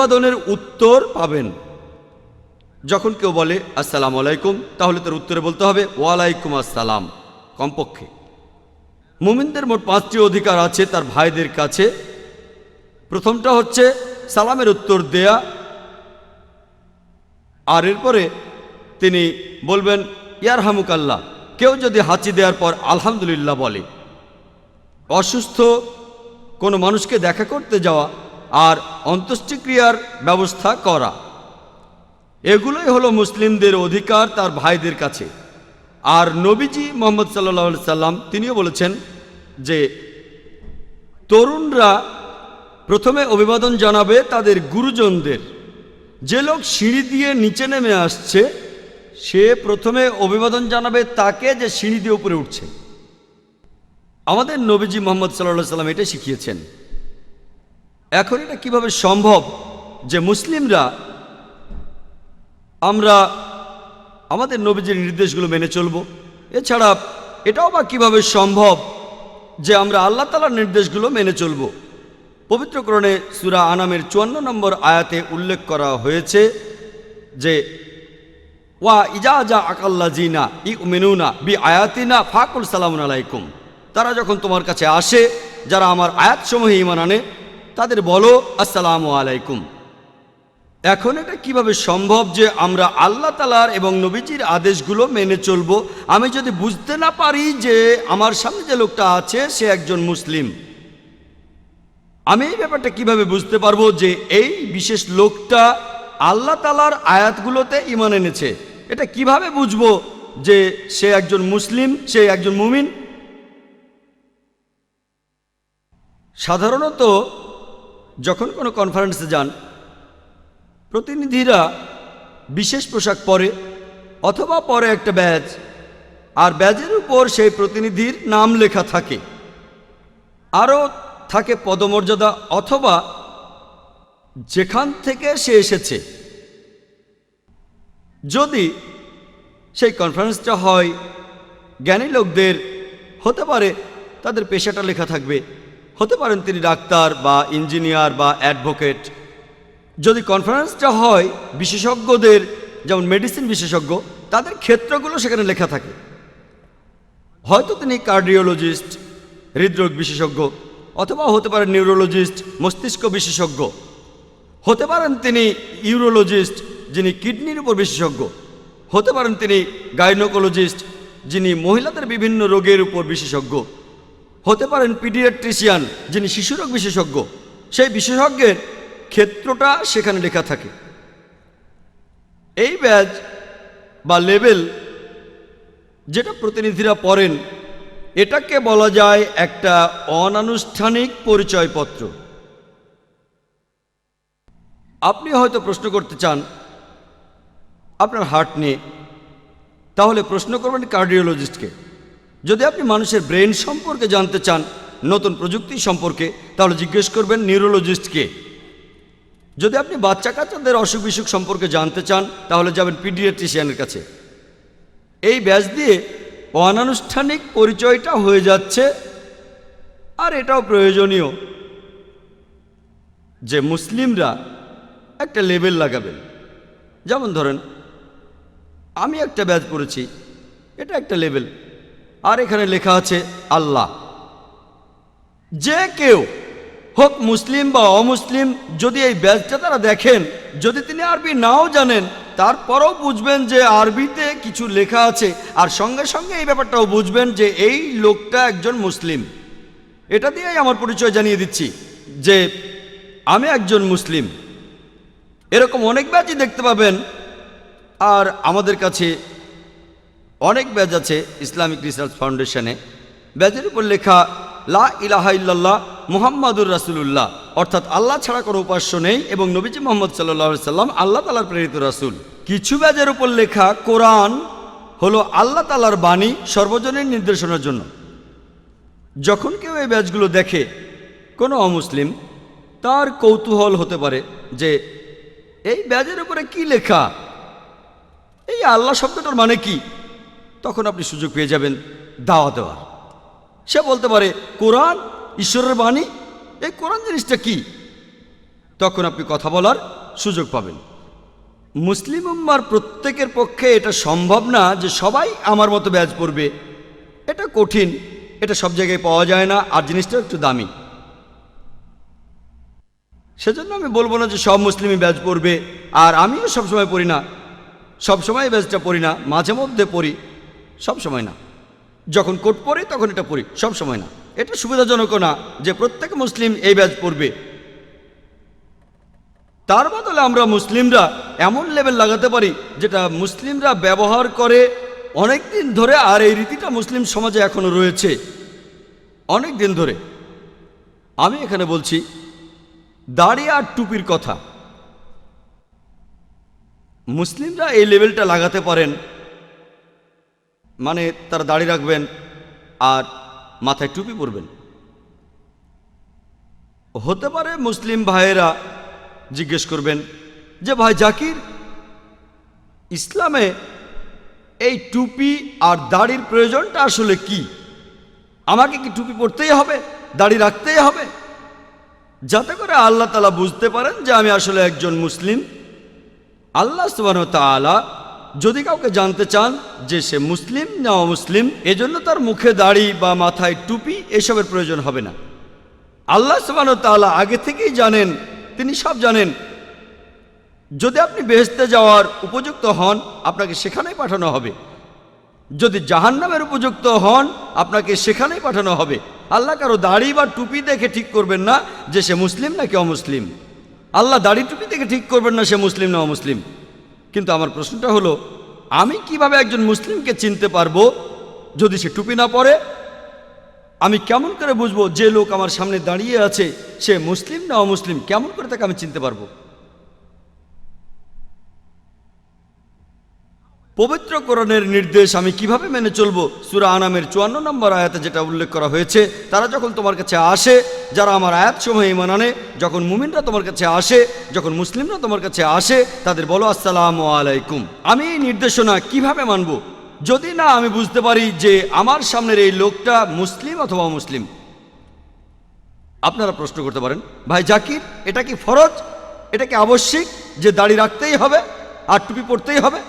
অভিবাদনের উত্তর পাবেন। যখন কেউ বলে, আসসালাম আলাইকুম তাহলে তার উত্তরে বলতে হবে, ওয়ালাইকুম আসসালাম কমপক্ষে। মুমিনদের মোট পাঁচটি অধিকার আছে তার ভাইদের কাছে। প্রথমটা হচ্ছে, সালামের উত্তর দেয়া। আর এরপরে তিনি বলবেন ইয়ার হামুকাল্লাহ কেউ যদি হাঁচি দেওয়ার পর আলহামদুলিল্লাহ বলে। অসুস্থ কোনো মানুষকে দেখা করতে যাওয়া আর অন্ত্যেষ্টিক্রিয়ার ব্যবস্থা করা। এগুলোই হলো মুসলিমদের অধিকার তার ভাইদের কাছে। আর নবীজি মোহাম্মদ সাল্লা সাল্লাম তিনিও বলেছেন যে, তরুণরা প্রথমে অভিবাদন জানাবে তাদের গুরুজনদের। যে লোক সিঁড়ি দিয়ে নিচে নেমে আসছে, সে প্রথমে অভিবাদন জানাবে তাকে যে সিঁড়ি দিয়ে উপরে উঠছে। আমাদের নবীজি মোহাম্মদ সাল্লাহ সাল্লাম এটা শিখিয়েছেন। এখন এটা কীভাবে সম্ভব যে মুসলিমরা আমরা আমাদের নবীজির নির্দেশগুলো মেনে চলব? এছাড়া এটাও বা কীভাবে সম্ভব যে আমরা আল্লাহ তালার নির্দেশগুলো মেনে চলব? পবিত্রকরণে সুরা আনামের চুয়ান্ন নম্বর আয়াতে উল্লেখ করা হয়েছে যে, ওয়া ইজা যা আকাল্লা জিনা ই মেনুনা বি আয়াতিনা ফাকুল সালামুন আলাইকুম। তারা যখন তোমার কাছে আসে, যারা আমার আয়াতসমূহে ইমান আনে তাদের বলো, আসসালামু আলাইকুম। এখন এটা কীভাবে সম্ভব যে আমরা আল্লাহ তালার এবং নবীজির আদেশগুলো মেনে চলবো? আমি যদি বুঝতে না পারি যে আমার সামনে যে লোকটা আছে, সে একজন মুসলিম। আমি এই ব্যাপারটা কীভাবে বুঝতে পারব যে এই বিশেষ লোকটা আল্লাহ তালার আয়াতগুলোতে ইমান এনেছে? এটা কীভাবে বুঝব যে সে একজন মুসলিম, সে একজন মুমিন? সাধারণত যখন কোনো কনফারেন্সে যান, প্রতিনিধিরা বিশেষ পোশাক পরে অথবা পরে একটা ব্যাজ আর ব্যাজের উপর সেই প্রতিনিধির নাম লেখা থাকে। আরও থাকে পদমর্যাদা অথবা যেখান থেকে সে এসেছে। যদি সেই কনফারেন্সটা হয়, জ্ঞানী লোকদের হতে পারে তাদের পেশাটা লেখা থাকবে। হতে পারেন তিনি ডাক্তার বা ইঞ্জিনিয়ার বা অ্যাডভোকেট। যদি কনফারেন্সটা হয় বিশেষজ্ঞদের, যেমন মেডিসিন বিশেষজ্ঞ, তাদের ক্ষেত্রগুলো সেখানে লেখা থাকে। হয়তো তিনি কার্ডিওলজিস্ট, হৃদরোগ বিশেষজ্ঞ, অথবা হতে পারেন নিউরোলজিস্ট, মস্তিষ্ক বিশেষজ্ঞ। হতে পারেন তিনি ইউরোলজিস্ট, যিনি কিডনির উপর বিশেষজ্ঞ। হতে পারেন তিনি গাইনোকোলজিস্ট, যিনি মহিলাদের বিভিন্ন রোগের উপর বিশেষজ্ঞ। হতে পারেন পিডিয়াট্রিশিয়ান, যিনি শিশুরোগ বিশেষজ্ঞ। সেই বিশেষজ্ঞের ক্ষেত্রটা সেখানে লেখা থাকে। এই ব্যাজ বা লেভেল যেটা প্রতিনিধিরা পড়েন, এটাকে বলা যায় একটা অনানুষ্ঠানিক পরিচয়পত্র। আপনি হয়তো প্রশ্ন করতে চান, আপনার হার্ট নিয়ে। তাহলে প্রশ্ন করবেন কার্ডিওলজিস্টকে যদি আপনি মানুষের ব্রেন সম্পর্কে জানতে চান, নতুন প্রযুক্তি সম্পর্কে, তাহলে জিজ্ঞেস করবেন নিউরোলজিস্টকে যদি আপনি বাচ্চা কাচ্চাদের অসুখ বিসুখ সম্পর্কে জানতে চান, তাহলে যাবেন পিডিয়াট্রিশিয়ানের কাছে। এই ব্যাচ দিয়ে অনানুষ্ঠানিক পরিচয়টা হয়ে যাচ্ছে, আর এটাও প্রয়োজনীয় যে মুসলিমরা একটা লেবেল লাগাবেন। যেমন ধরেন, আমি একটা ব্যাচ পড়েছি, এটা একটা লেভেল আর এখানে লেখা আছে আল্লাহ। যে কেউ হোক মুসলিম বা অমুসলিম, যদি এই ব্যাচটা তারা দেখেন, যদি তিনি আরবি নাও জানেন, তারপরও বুঝবেন যে আরবিতে কিছু লেখা আছে, আর সঙ্গে সঙ্গে এই ব্যাপারটাও বুঝবেন যে এই লোকটা একজন মুসলিম। এটা দিয়েই আমার পরিচয় জানিয়ে দিচ্ছি যে আমি একজন মুসলিম। এরকম অনেক ব্যাচই দেখতে পাবেন, আর আমাদের কাছে অনেক ব্যাচ আছে ইসলামিক রিসার্চ ফাউন্ডেশনে। ব্যাচের উপর লেখা, লা ইলাহা ইল্লাল্লাহ মুহাম্মাদুর রাসুলুল্লাহ, অর্থাৎ আল্লাহ ছাড়া কোনো উপাস্য নেই এবং নবীজি মোহাম্মদ সাল্লাহ সাল্লাম আল্লাহ তালার প্রেরিত রাসুল। কিছু ব্যাজের উপর লেখা, কোরআন হলো আল্লাহ তালার বাণী সর্বজনীন নির্দেশনার জন্য। যখন কেউ এই ব্যাচগুলো দেখে, কোনো অমুসলিম, তার কৌতূহল হতে পারে যে, এই ব্যাজের উপরে কি লেখা? এই আল্লাহ শব্দটার মানে কি? তখন আপনি সুযোগ পেয়ে যাবেন দাওয়া দেওয়ার। সে বলতে পারে, কোরআন, ঈশ্বরের বাণী, এই কোরআন জিনিসটা কি? তখন আপনি কথা বলার সুযোগ পাবেন। মুসলিম উম্মার প্রত্যেকের পক্ষে এটা সম্ভব না যে সবাই আমার মতো ব্যাজ পড়বে। এটা কঠিন, এটা সব জায়গায় পাওয়া যায় না, আর জিনিসটা একটু দামি। সেজন্য আমি বলব না যে সব মুসলিমই ব্যাজ পড়বে, আর আমিও সবসময় পড়ি না। সবসময় ব্যাজটা পড়ি না, মাঝে মধ্যে পড়ি। সব সময় না। যখন কোট পড়ি তখন এটা পড়ি সব সময় না। এটা সুবিধাজনকও না যে প্রত্যেক মুসলিম এই ব্যাজ পড়বে। তার বদলে আমরা মুসলিমরা এমন লেভেল লাগাতে পারি যেটা মুসলিমরা ব্যবহার করে অনেক দিন ধরে আর এই রীতিটা মুসলিম সমাজে এখনও রয়েছে। অনেক দিন ধরে। আমি এখানে বলছি, দাড়ি আর টুপির কথা। মুসলিমরা এই লেভেলটা লাগাতে পারেন মানে তারা দাড়ি রাখবেন আর মাথায় টুপি পরবেন। হতে পারে মুসলিম ভাইয়েরা জিজ্ঞেস করবেন যে, ভাই জাকির, ইসলামে এই টুপি আর দাড়ির প্রয়োজনটা আসলে কি? আমাকে কি টুপি পরতেই হবে, দাড়ি রাখতেই হবে? যাতে করে আল্লাহ তালা বুঝতে পারেন যে, আমি আসলে একজন মুসলিম। আল্লাহ সুবাহ তালা যদি কাউকে জানতে চান যে সে মুসলিম না অমুসলিম, এজন্য তার মুখে দাড়ি বা মাথায় টুপি এসবের প্রয়োজন হবে না। আল্লাহ তালা আগে থেকেই জানেন, তিনি সব জানেন। যদি আপনি বেহেস্তে যাওয়ার উপযুক্ত হন, আপনাকে সেখানেই পাঠানো হবে। যদি জাহান্নামের উপযুক্ত হন, আপনাকে সেখানেই পাঠানো হবে। আল্লাহ কারও দাড়ি বা টুপি দেখে ঠিক করবেন না যে সে মুসলিম নাকি অমুসলিম। আল্লাহ দাড়ি টুপি দেখে ঠিক করবেন না সে মুসলিম না অমুসলিম। কিন্তু আমার প্রশ্নটা হলো, আমি কীভাবে একজন মুসলিমকে চিনতে পারব যদি সে টুপি না পরে? আমি কেমন করে বুঝব যে লোক আমার সামনে দাঁড়িয়ে আছে, সে মুসলিম না অমুসলিম? কেমন করে তাকে আমি চিনতে পারব? পবিত্র কোরআনের নির্দেশ আমি কীভাবে মেনে চলবো? সুরা আনামের চুয়ান্ন নম্বর আয়াতে যেটা উল্লেখ করা হয়েছে, তারা যখন তোমার কাছে আসে, যারা আমার আয়াত সময় ইমান আনে, যখন মুমিনরা তোমার কাছে আসে, যখন মুসলিমরা তোমার কাছে আসে, তাদের বলো, আসসালামু আলাইকুম। আমি এই নির্দেশনা কীভাবে মানব? যদি না, আমি বুঝতে পারি যে আমার সামনের এই লোকটা মুসলিম অথবা মুসলিম আপনারা প্রশ্ন করতে পারেন, ভাই জাকির, এটা কি ফরজ? এটা কি আবশ্যিক যে দাড়ি রাখতেই হবে, আর টুপি পরতেই হবে?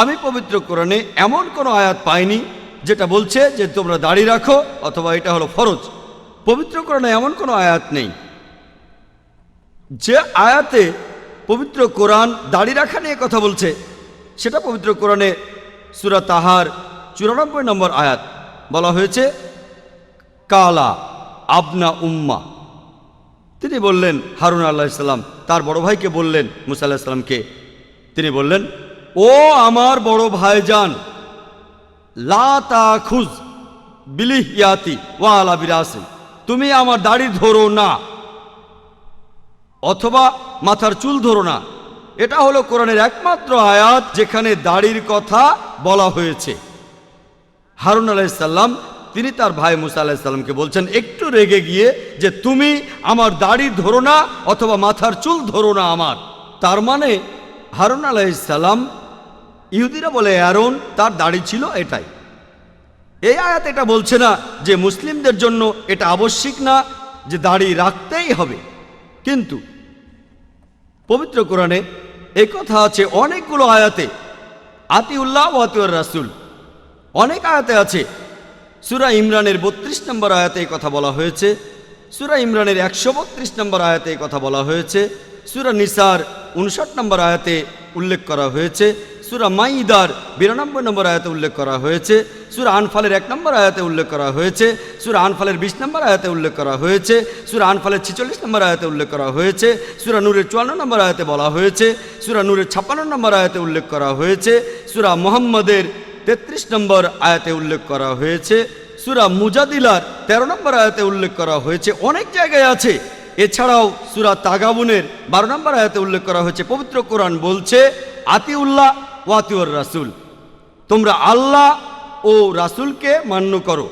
আমি পবিত্র কোরআনে এমন কোনো আয়াত পাইনি যেটা বলছে যে তোমরা দাড়ি রাখো অথবা এটা হলো ফরজ। পবিত্র কোরআনে এমন কোনো আয়াত নেই। যে আয়াতে পবিত্র কোরআন দাড়ি রাখা নিয়ে কথা বলছে, সেটা পবিত্র কোরআনে সুরা তাহার চুরানব্বই নম্বর আয়াত বলা হয়েছে, কালা আবনা উম্মা। তিনি বললেন, হারুন আল্লাহ ইসলাম তার বড় ভাইকে বললেন, মুসা আল্লাহ ইসলামকে তিনি বললেন ও আমার বড় ভাইজান, লা তা খুজ বিলিহ ওয়া আলা বিরাসি, তুমি আমার দাড়ি ধরো না, অথবা মাথার চুল ধরো না। এটা হলো কোরআনের একমাত্র আয়াত যেখানে দাড়ির কথা বলা হয়েছে। হারুন আলাইসাল্লাম তিনি তার ভাই মুসা আলাহিসাল্লামকে বলছেন, একটু রেগে গিয়ে যে তুমি আমার দাড়ি ধরো না অথবা মাথার চুল ধরো না আমার। তার মানে হারুন আলাইসাল্লাম ইহুদিরা বলে, অ্যারন, তার দাড়ি ছিল এটাই। এই আয়াত এটা বলছে না যে মুসলিমদের জন্য এটা আবশ্যিক না, যে দাড়ি রাখতেই হবে। কিন্তু পবিত্র কোরআনে এই কথা আছে অনেকগুলো আয়াতে। আতিউল্লাহ ও আতিউর রাসুল। অনেক আয়াতে আছে। সুরা ইমরানের বত্রিশ নম্বর আয়াতে এই কথা বলা হয়েছে। সুরা ইমরানের একশো বত্রিশ নম্বর আয়াতে এই কথা বলা হয়েছে। সুরা নিসার উনষাট নম্বর আয়াতে উল্লেখ করা হয়েছে। সুরা মাইদার বিরানব্বই নম্বর আয়াতে উল্লেখ করা হয়েছে, সুরা আনফালের এক নম্বর আয়াতে উল্লেখ করা হয়েছে, সুরা আনফালের বিশ নম্বর আয়াতে উল্লেখ করা হয়েছে, সুরা আনফালের ছিচল্লিশ নম্বর আয়াতে উল্লেখ করা হয়েছে, সুরা নূরের চুয়ান্ন নম্বর আয়াতে বলা হয়েছে, সুরা নূরের ছাপ্পান্ন নম্বর আয়াতে উল্লেখ করা হয়েছে, সুরা মোহাম্মদের তেত্রিশ নম্বর আয়াতে উল্লেখ করা হয়েছে, সুরা মুজাদিলার ১৩ নম্বর আয়াতে উল্লেখ করা হয়েছে, অনেক জায়গায় আছে। এছাড়াও সুরা তাগাবুনের বারো নম্বর আয়াতে উল্লেখ করা হয়েছে, পবিত্র কোরআন বলছে, আতিউল্লাহ ওয়াতিউর রাসুল। তোমরা আল্লাহ ও রাসুলকে মান্য করো।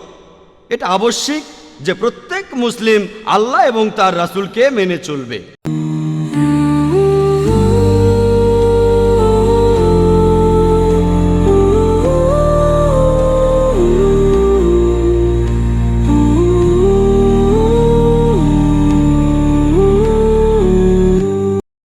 এটা আবশ্যিক যে প্রত্যেক মুসলিম আল্লাহ এবং তার রাসুলকে মেনে চলবে।